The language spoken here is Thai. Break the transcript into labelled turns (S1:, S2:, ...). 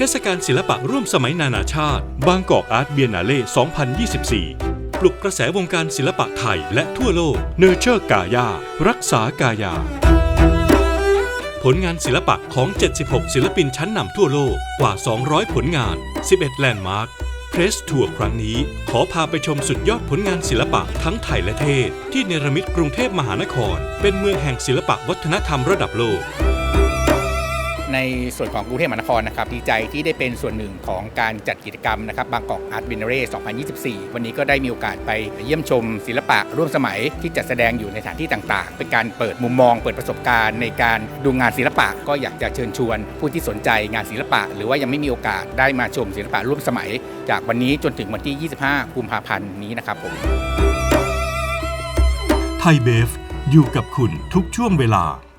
S1: ทศกาลศิลปะร่วมสมัยนานาชาติ บางกอกอาร์ตเบียนาเล่ 2024 ปลุกกระแสวงการศิลปะไทยและทั่วโลก เนเจอร์กายา รักษากายา ผลงานศิลปะของ 76 ศิลปินชั้นนำทั่วโลกกว่า 200 ผลงาน 11 แลนด์มาร์คเพรสทัวร์ครั้งนี้ ขอพาไปชมสุดยอดผลงานศิลปะทั้งไทยและเทศ ที่เนรมิตกรุงเทพมหานคร เป็นเมืองแห่งศิลปะวัฒนธรรมระดับโลก
S2: ในส่วนของกรุงเทพมหานครนะครับดีใจที่ได้เป็นส่วนหนึ่งของการจัดกิจกรรมนะครับบางกอกอาร์ตบินเร่2024 วันนี้ก็ได้มีโอกาสไปเยี่ยมชมศิลปะร่วมสมัยที่จัดแสดงอยู่ในสถานที่ต่างๆ เป็นการเปิดมุมมอง เปิดประสบการณ์ในการดูงานศิลปะ ก็อยากจะเชิญชวน ผู้ที่สนใจงานศิลปะ หรือว่ายังไม่มีโอกาสได้มาชมศิลปะร่วมสมัย จากวันนี้จนถึงวันที่ 25 กุมภาพันธ์นี้นะครับผม
S1: ไทยเบฟอยู่กับคุณทุกช่วงเวลา